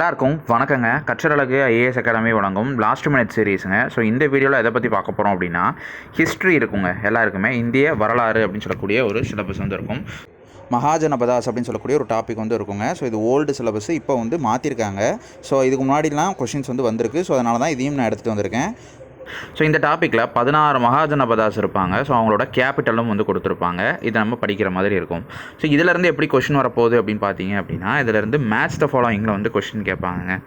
எல்லாருக்கும் வணக்கங்க. Katralagu IAS academy வழங்கும் லாஸ்ட் மினிட் சீரீஸுங்க ஸோ இந்த வீடியோவில் எதை பற்றி பார்க்க போகிறோம் அப்படின்னா ஹிஸ்ட்ரி இருக்குங்க. எல்லாருக்குமே இந்திய வரலாறு அப்படின்னு சொல்லக்கூடிய ஒரு சிலபஸ் வந்து இருக்கும். மகாஜனபதாஸ் அப்படின்னு சொல்லக்கூடிய ஒரு டாபிக் வந்து இருக்குங்க. ஸோ இது ஓல்டு சிலபஸ் இப்போ வந்து மாற்றிருக்காங்க ஸோ இதுக்கு முன்னாடிலாம் கொஷின்ஸ் வந்து வந்திருக்கு. ஸோ அதனால தான் இதையும் நான் எடுத்துகிட்டு வந்திருக்கேன். ஸோ இந்த டாப்பிக்கில் பதினாறு மகாஜனபதாஸ் இருப்பாங்க. ஸோ அவங்களோட கேபிட்டலும் வந்து கொடுத்துருப்பாங்க. இதை நம்ம படிக்கிற மாதிரி இருக்கும். ஸோ இதிலேருந்து எப்படி கொஷின் வரப்போகுது அப்படின்னு பார்த்தீங்க அப்படின்னா இதிலேருந்து மேட்ச் த ஃபாலோயிங்கில் வந்து கொஷின் கேட்பாங்க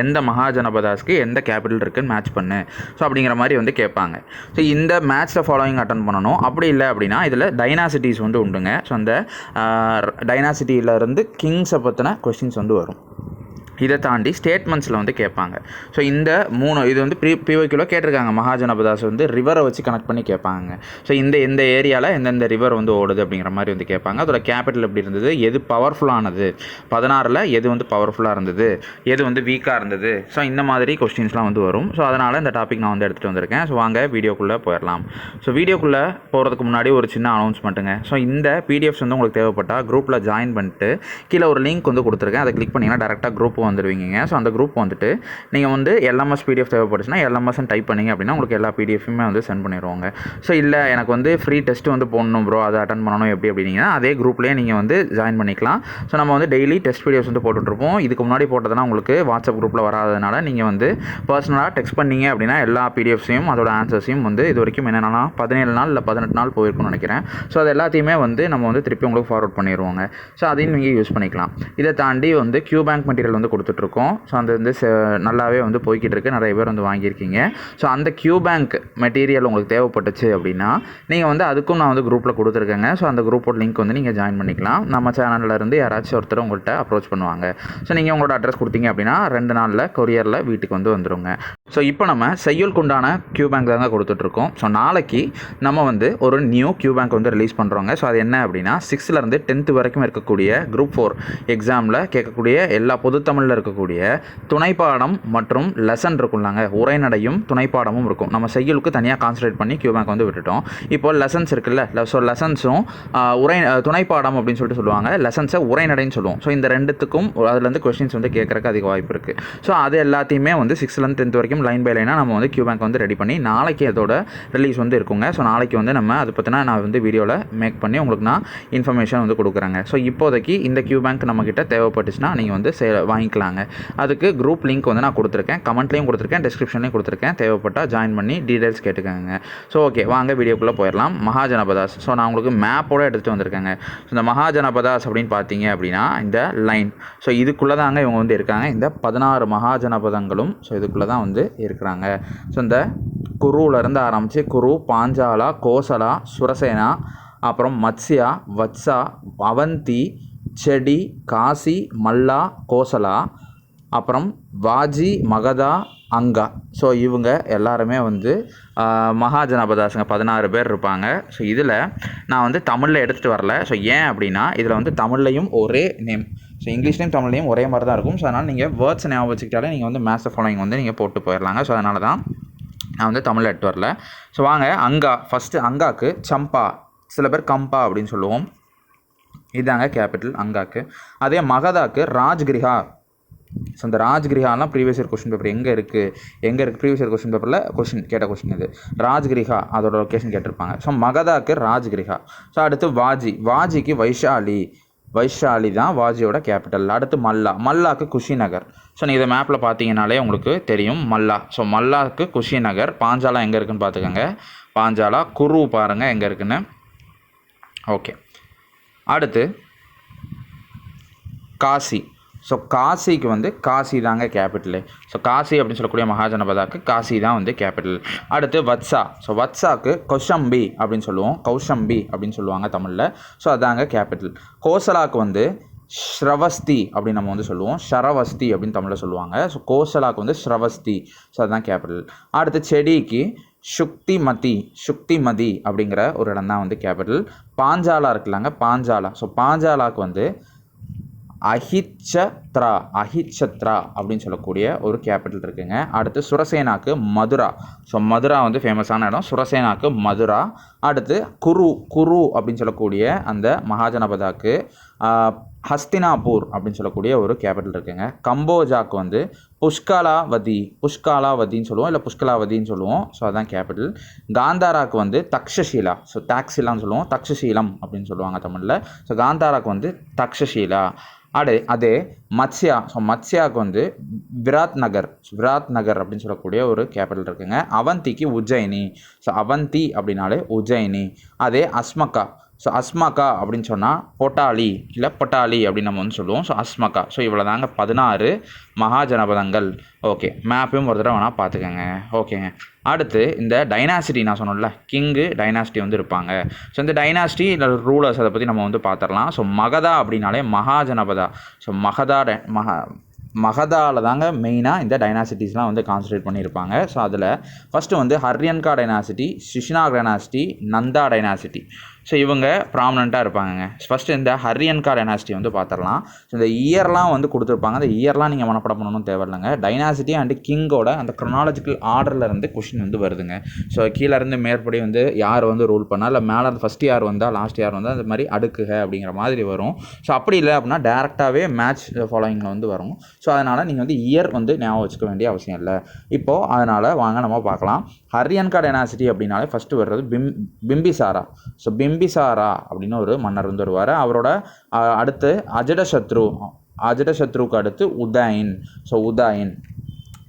எந்த மகாஜனபதாஸ்க்கு எந்த கேபிட்டல் இருக்குன்னு மேட்ச் பண்ணு. ஸோ அப்படிங்கிற மாதிரி வந்து கேட்பாங்க. ஸோ இந்த மேட்ச்சில் ஃபாலோயிங் அட்டன் பண்ணணும். அப்படி இல்லை அப்படின்னா இதில் டைனாசிட்டிஸ் வந்து உண்டுங்க. ஸோ அந்த டைனாசிட்டியிலேருந்து கிங்ஸை பற்றின கொஷின்ஸ் வந்து வரும். இதை தாண்டி ஸ்டேட்மெண்ட்ஸில் வந்து கேட்பாங்க. ஸோ இந்த மூணு இது வந்து ப்ரீ பிஓக்கியூவில் கேட்டிருக்காங்க. மகாஜனபதாஸ் வந்து ரிவரை வச்சு கனெக்ட் பண்ணி கேட்பாங்க. ஸோ இந்த இந்த ஏரியாவில் எந்தெந்த ரிவர் வந்து ஓடுது அப்படிங்கிற மாதிரி வந்து கேட்பாங்க. அதோட கேபிட்டல் எப்படி இருந்தது? எது பவர்ஃபுல்லானது பதினாறில் எது வந்து பவர்ஃபுல்லாக இருந்தது? எது வந்து வீக்காக இருந்தது? ஸோ இந்த மாதிரி கொஸ்டின்ஸ்லாம் வந்து வரும். ஸோ அதனால் இந்த டாபிக் நான் வந்து எடுத்துகிட்டு வந்திருக்கேன். ஸோ வாங்க வீடியோக்குள்ளே போயிடலாம். ஸோ வீடியோக்குள்ளே போகிறதுக்கு முன்னாடி ஒரு சின்ன அனௌன்ஸ்மெண்ட்டுங்க ஸோ இந்த பிடிஎஃப்ஸ் வந்து உங்களுக்கு தேவைப்பட்டால் குரூப்பில் ஜாயின் பண்ணிட்டு கீழே ஒரு லிங்க் வந்து கொடுத்துருக்கேன். அதை கிளிக் பண்ணிங்கன்னா டேரெக்டாக குரூப் வந்துடுவீங்க ஸோ அந்த குரூப் வந்துட்டு நீங்கள் வந்து எல்எம்எஸ் பிடிஎஃப் தேவைப்பட்டுச்சுன்னா எல்எம்எஸ்ன்னு டைப் பண்ணிங்க அப்படின்னா உங்களுக்கு எல்லா பிடிஎஃபுமே வந்து சென்ட் பண்ணிடுவாங்க ஸோ இல்லை எனக்கு வந்து ஃப்ரீ டெஸ்ட் வந்து போடணும் ப்ரோ அதை அட்டன் பண்ணணும் எப்படி அப்படின்னீங்கன்னா அதே குரூப்லேயே நீங்கள் வந்து ஜாயின் பண்ணிக்கலாம். ஸோ நம்ம வந்து டெய்லி டெஸ்ட் பிடிஎஃப்ஸ் வந்து போட்டுட்ருப்போம். இதுக்கு முன்னாடி போட்டதுனா உங்களுக்கு வாட்ஸ்அப் குரூப்பில் வராதனால நீங்கள் வந்து பர்சனலாக டெக்ஸ்ட் பண்ணீங்க அப்படின்னா எல்லா பிடிஎஃப்ஸையும் அதோட ஆன்சர்ஸையும் வந்து இது வரைக்கும் என்னென்னா பதினேழு நாள் இல்லை பதினெட்டு நாள் போயிருக்கும்னு நினைக்கிறேன். ஸோ அது எல்லாத்தையுமே வந்து நம்ம வந்து திருப்பி உங்களுக்கு ஃபார்வர்ட் பண்ணிடுவாங்க ஸோ அதையும் நீங்கள் யூஸ் பண்ணிக்கலாம். இதை தாண்டி வந்து கியூ பேங்க் மெட்டீரியல் வந்து கொடுத்துட்ருக்கோம். ஸோ அந்த வந்து நல்லாவே வந்து போய்கிட்டு இருக்கு நிறைய பேர் வந்து வாங்கியிருக்கீங்க. ஸோ அந்த கியூ பேங்க் மெட்டீரியல் உங்களுக்கு தேவைப்பட்டுச்சு அப்படின்னா நீங்கள் வந்து அதுக்கும் நான் வந்து குரூப்பில் கொடுத்துருக்கேங்க. ஸோ அந்த குரூப்போட லிங்க் வந்து நீங்கள் ஜாயின் பண்ணிக்கலாம். நம்ம சேனல்ல இருந்து யாராச்சும் ஒருத்தர் உங்கள்கிட்ட அப்ரோச் பண்ணுவாங்க. ஸோ நீங்கள் உங்களோட அட்ரஸ் கொடுத்தீங்க அப்படின்னா ரெண்டு நாளில் கொரியரில் வீட்டுக்கு வந்து வந்துருங்க. ஸோ இப்போ நம்ம செய்யுளுக்குண்டான கியூ பேங்க் தாங்க கொடுத்துட்ருக்கோம். ஸோ நாளைக்கு நம்ம வந்து ஒரு நியூ கியூ பேங்க் வந்து ரிலீஸ் பண்ணுறோங்க ஸோ அது என்ன அப்படின்னா சிக்ஸ்த்துலேருந்து டென்த்து வரைக்கும் இருக்கக்கூடிய குரூப் ஃபோர் எக்ஸாமில் கேட்கக்கூடிய எல்லா தமிழில் இருக்கக்கூடிய துணைப்பாடம் மற்றும் லெசன் இருக்கும்லாங்க. உரைநடையும் துணைப்பாடமும் இருக்கும். நம்ம செய்யுளுக்கு தனியாக கான்சன்ட்ரேட் பண்ணி கியூபேங்க் வந்து விட்டுட்டோம். இப்போ லெசன்ஸ் இருக்குல்ல. ஸோ லெசன்ஸும் உரை துணைப்பாடம் அப்படின்னு சொல்லிட்டு சொல்லுவாங்க. லெசன்ஸை உரைநடைன்னு சொல்லுவோம். ஸோ இந்த ரெண்டுத்துக்கும் அதுலேருந்து கொஸ்டின்ஸ் வந்து கேட்கறக்கு அதிக வாய்ப்பு இருக்குது ஸோ அது எல்லாத்தையுமே வந்து சிக்ஸ்த்லேருந்து டென்த் வரைக்கும் லைன் பை லைனாக நம்ம வந்து கியூ பேங்க் வந்து ரெடி பண்ணி நாளைக்கு அதோட ரிலீஸ் வந்து இருக்குங்க. ஸோ நாளைக்கு வந்து நம்ம அதை பற்றினா நான் வந்து வீடியோவில் மேக் பண்ணி உங்களுக்கு நான் இன்ஃபர்மேஷன் வந்து கொடுக்குறேங்க. ஸோ இப்போதைக்கு இந்த கியூ பேங்க் நம்மக்கிட்ட தேவைப்பட்டுச்சுன்னா நீங்கள் வந்து சே பண்ணிக்கலாங்க அதுக்கு குரூப் லிங்க் வந்து நான் கொடுத்துருக்கேன். கமெண்ட்லேயும் கொடுத்துருக்கேன். டிஸ்கிரிப்ஷன்லையும் கொடுத்துருக்கேன். தேவைப்பட்டால் ஜாயின் பண்ணி டீடைல்ஸ் கேட்டுக்கோங்க. ஸோ ஓகே வாங்க வீடியோக்குள்ளே போயிடலாம். மகாஜனபதாஸ். ஸோ நான் உங்களுக்கு மேப்போடு எடுத்துகிட்டு வந்திருக்கேங்க. ஸோ இந்த மகாஜனபதாஸ் அப்படின்னு பார்த்தீங்க அப்படின்னா இந்த லைன் ஸோ இதுக்குள்ளே தாங்க இவங்க வந்து இருக்காங்க. இந்த பதினாறு மகாஜனபதங்களும் ஸோ இதுக்குள்ளே தான் வந்து இருக்கிறாங்க. ஸோ இந்த குருவிலேருந்து ஆரம்பித்து குரு பாஞ்சாலா கோசலா சுரசேனா அப்புறம் மத்ஸ்யா வத்சா அவந்தி செடி காசி மல்லா கோசலா அப்புறம் வாஜி மகதா அங்கா. ஸோ இவங்க எல்லாருமே வந்து ஆஹ், பதினாறு பேர் இருப்பாங்க. ஸோ இதில் நான் வந்து தமிழில் எடுத்துகிட்டு வரல. ஸோ ஏன் அப்படின்னா இதில் வந்து தமிழ்லையும் ஒரே நேம் ஸோ இங்கிலீஷ்லேயும் தமிழ்லையும் ஒரே மாதிரி தான் இருக்கும். ஸோ அதனால் நீங்கள் வேர்ட்ஸ் ஞாபகம் வச்சுக்கிட்டாலே நீங்கள் வந்து மேத்ஸ் ஃபாலோயிங் வந்து நீங்கள் போட்டு போயிடலாங்க. ஸோ அதனால தான் நான் வந்து தமிழில் எடுத்து வரல. ஸோ வாங்க அங்கா. ஃபஸ்ட்டு அங்காக்கு சம்பா. சில பேர் கம்பா அப்படின்னு சொல்லுவோம். இதாங்க கேபிட்டல் அங்காக்கு. அதே மகதாக்கு ராஜ்கிரிஹா. ஸோ இந்த ராஜ்கிரிஹாலாம் ப்ரீவியஸ் இயர் கொஸ்டின் பேப்பர் எங்கே இருக்குது எங்கே இருக்குது ப்ரீவியஸ் இயர் கொஸ்டின் பேப்பரில் கொஸ்டின் கேட்ட கொஸ்டின் இது. ராஜ்கிரிஹா அதோட லொக்கேஷன் கேட்டிருப்பாங்க. ஸோ மகதாக்கு ராஜ்கிரிஹா. ஸோ அடுத்து வாஜி. வாஜிக்கு வைஷாலி. வைஷாலி தான் வாஜியோட கேபிட்டல் அடுத்து மல்லா. மல்லாக்கு குஷிநகர். ஸோ நீங்கள் இதை மேப்பில் பார்த்தீங்கனாலே உங்களுக்கு தெரியும். மல்லா. ஸோ மல்லாக்கு குஷிநகர். பாஞ்சாலா எங்கே இருக்குன்னு பார்த்துக்கோங்க. பாஞ்சாலா குரு பாருங்கள் எங்கே இருக்குன்னு. ஓகே அடுத்து காசி. ஸோ காசிக்கு வந்து காசி தாங்க கேபிட்டலு ஸோ காசி அப்படின்னு சொல்லக்கூடிய மகாஜனபதாக்கு காசி தான் வந்து கேபிட்டல் அடுத்து வத்சா. ஸோ வத்சாக்கு கொஷம்பி அப்படின்னு சொல்லுவோம். கௌஷம்பி அப்படின்னு சொல்லுவாங்க தமிழில். ஸோ அதாங்க கேபிட்டல் கோசலாக்கு வந்து ஸ்ரவஸ்தி அப்படின்னு நம்ம வந்து சொல்லுவோம். ஷரவஸ்தி அப்படின்னு தமிழில் சொல்லுவாங்க. ஸோ கோசலாக்கு வந்து ஸ்ரவஸ்தி. ஸோ அதுதான் கேபிட்டல் அடுத்து செடிக்கு சுக்திமதி சுக்திமதி அப்படிங்கிற ஒரு இடம் தான் வந்து கேபிட்டல் பாஞ்சாலா இருக்குல்லாங்க பாஞ்சாலா. ஸோ பாஞ்சாலாக்கு வந்து அஹிச்சத்ரா அஹிச்சத்ரா அப்படின்னு சொல்லக்கூடிய ஒரு கேபிட்டல் இருக்குங்க. அடுத்து சுரசேனாக்கு மதுரா. ஸோ மதுரா வந்து ஃபேமஸான இடம். சுரசேனாக்கு மதுரா. அடுத்து குரு குரு அப்படின்னு சொல்லக்கூடிய அந்த மகாஜனபதாக்கு ஹஸ்தினாபூர் அப்படின்னு சொல்லக்கூடிய ஒரு கேபிட்டல் இருக்குங்க. கம்போஜாக்கு வந்து புஷ்கலாவதி புஷ்கலாவதின்னு சொல்லுவோம் இல்லை புஷ்கலாவதின்னு சொல்லுவோம். ஸோ அதான் கேபிட்டல். காந்தாராக்கு வந்து தக்ஷஷீலா. ஸோ டாக்ஸிலான்னு சொல்லுவோம். தக்ஷசீலம் அப்படின்னு சொல்லுவாங்க தமிழில். ஸோ காந்தாராக்கு வந்து தக்ஷஷீலா. அடே அதே மத்ஸ்யா. ஸோ மத்ஸ்யாவுக்கு வந்து விராத் நகர். விராத் நகர் அப்படின்னு சொல்லக்கூடிய ஒரு கேபிட்டல் இருக்குங்க. அவந்திக்கு உஜ்ஜயினி. ஸோ அவந்தி அப்படின்னாலே உஜ்ஜயினி. அதே அஸ்மக்கா ஸோ அஸ்மாக்கா அப்படின்னு சொன்னால் பொட்டாலி இல்லை பொட்டாலி அப்படின்னு நம்ம வந்து சொல்லுவோம். ஸோ அஸ்மாக்கா ஸோ இவ்வளோ தாங்க பதினாறு மகாஜனபதங்கள். ஓகே மேப்பையும் ஒரு தடவை வேணால் பார்த்துக்கோங்க. ஓகேங்க அடுத்து இந்த டைனாசிட்டி நான் சொன்னோம்ல கிங்கு டைனாசிட்டி வந்து இருப்பாங்க. ஸோ இந்த டைனாசிட்டி இல்லை ரூலர்ஸ் அதை பற்றி நம்ம வந்து பார்த்துடலாம். ஸோ மகதா அப்படின்னாலே மகாஜனபதா. ஸோ மகதா டை- மகா மகதாவில் தாங்க மெயினாக இந்த டைனாசிட்டிஸ்லாம் வந்து கான்சன்ட்ரேட் பண்ணியிருப்பாங்க. ஸோ அதில் ஃபஸ்ட்டு வந்து Haryanka dynasty சிஷ்னா dynasty Nanda dynasty so இவங்க ப்ராமினெண்ட்டாக இருப்பாங்கங்க. ஃபஸ்ட்டு இந்த ஹரியன்கார் டைனாசிட்டி வந்து பார்த்துடலாம் ஸோ இந்த இயர்லாம் வந்து கொடுத்துருப்பாங்க. அந்த இயர்லாம் நீங்கள் மனப்படம் பண்ணணும் தேவையில்லைங்க. டைனாசிட்டி அண்ட் கிங்கோட அந்த க்ரொனாலஜிக்கல் ஆர்டரில் இருந்து கொஷின் வந்து வருதுங்க. ஸோ கீழே இருந்து மேற்படி வந்து யார் வந்து ரூல் பண்ணால் இல்லை மேலே ஃபஸ்ட் யார் வந்தால் லாஸ்ட் யார் வந்தால் அந்த மாதிரி அடுக்குக அப்படிங்கிற மாதிரி வரும். ஸோ அப்படி இல்லை அப்படின்னா டேரெக்டாகவே மேட்ச் ஃபாலோயிங்கில் வந்து வரும். ஸோ அதனால் நீங்கள் வந்து இயர் வந்து ஞாபகம் வச்சுக்க வேண்டிய அவசியம் இல்லை. இப்போது அதனால் வாங்க நம்ம பார்க்கலாம். ஹரியன்கா டைனாசிட்டி அப்படின்னாலே ஃபஸ்ட்டு வர்றது பிம் பிம்பிசாரா. ஸோ பிம்பிசாரா அப்படின்னு ஒரு மன்னர் வந்து வருவார். அவரோட அடுத்து அஜடசத்ரு அஜடசத்ருக்கு அடுத்து உதாயின். ஸோ உதாயின்.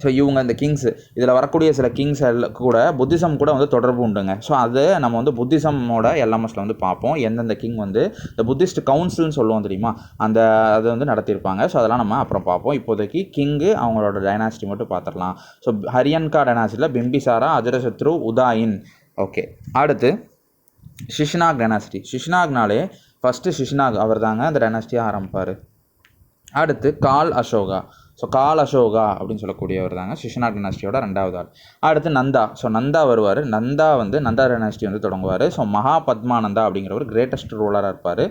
ஸோ இவங்க இந்த கிங்ஸ் இதில் வரக்கூடிய சில கிங்ஸ் கூட புத்திசம் கூட வந்து தொடர்பு உண்டுங்க. ஸோ அது நம்ம வந்து புத்திசமோட எல்எம்எஸ்ல வந்து பார்ப்போம். எந்தெந்த கிங் வந்து இந்த புத்திஸ்ட் கவுன்சில்னு சொல்லுவோம் தெரியுமா? அந்த அது வந்து நடத்தியிருப்பாங்க. ஸோ அதெல்லாம் நம்ம அப்புறம் பார்ப்போம். இப்போதைக்கு கிங்கு அவங்களோட டைனாசிட்டி மட்டும் பார்த்துடலாம். ஸோ ஹரியன்கா டைனாசிட்டியில் பிம்பிசாரா அஜரசத்ரு உதாயின். ஓகே அடுத்து ஷிஷ்னாக் டைனாசிட்டி ஷிஷ்னாக்னாலே ஃபஸ்ட்டு ஷிஷ்னாக் அவர் தாங்க அந்த டைனாசிட்டியாக ஆரம்பிப்பார். அடுத்து கால் அசோகா. ஸோ கால் அசோகா அப்படின்னு சொல்லக்கூடியவர் தாங்க சிஷனாக் டைனாஸ்டியோட ரெண்டாவது ஆள். அடுத்து நந்தா. ஸோ நந்தா வருவார். நந்தா வந்து நந்தா டைனாஸ்டி வந்து தொடங்குவார். ஸோ மகா பத்மானந்தா அப்படிங்கிறவர் கிரேட்டஸ்ட் ரூலராக இருப்பார்.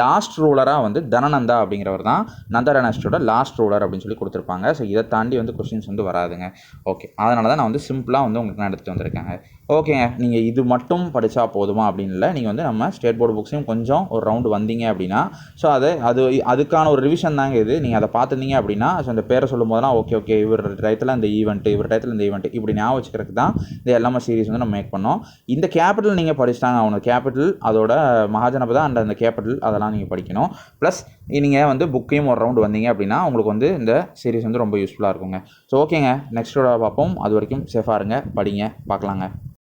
லாஸ்ட் ரூலராக வந்து தனநந்தா அப்படிங்கிறவர் தான் நந்தா டைனாஸ்டியோட லாஸ்ட் ரூலர் அப்படின்னு சொல்லி கொடுத்துருப்பாங்க. ஸோ இதை தாண்டி வந்து கொஸ்டின்ஸ் வந்து வராதுங்க. ஓகே அதனால தான் நான் வந்து சிம்பிளாக வந்து உங்களுக்கு நான் எடுத்துகிட்டு வந்திருக்கேங்க. ஓகேங்க. நீங்கள் இது மட்டும் படித்தா போதுமா அப்படின்னு இல்லை. நீங்கள் வந்து நம்ம ஸ்டேட் போர்டு புக்ஸையும் கொஞ்சம் ஒரு ரவுண்டு வந்தீங்க அப்படின்னா ஸோ அது அது அதுக்கான ஒரு ரிவிஷன் தாங்க இது. நீங்கள் அதை பார்த்துருந்தீங்க அப்படின்னா ஸோ அந்த பேரை சொல்லும் போதெல்லாம் ஓகே ஓகே இவர் டயத்தில் இந்த ஈவெண்ட்டு இவர் டயத்தில் இந்த ஈவெண்ட் இப்படி ஞாபகம் வச்சுக்கிறதுக்கு தான் இந்த எல்லாமே சீரிஸ் வந்து நம்ம மேக் பண்ணோம். இந்த கேபிட்டல் நீங்கள் படிச்சிட்டாங்க அவங்க கேபிட்டல் அதோட மகாஜனபதா அண்ட் அந்த கேபிட்டல் அதெல்லாம் நீங்கள் படிக்கணும். ப்ளஸ் நீங்கள் வந்து புக்கையும் ஒரு ரவுண்டு வந்தீங்க அப்படின்னா உங்களுக்கு வந்து இந்த சீரிஸ் வந்து ரொம்ப யூஸ்ஃபுல்லாக இருக்குங்க. ஸோ ஓகேங்க நெக்ஸ்ட்டோட பார்ப்போம். அது வரைக்கும் சேஃபாக இருங்க. படிங்க. பார்க்கலாங்க.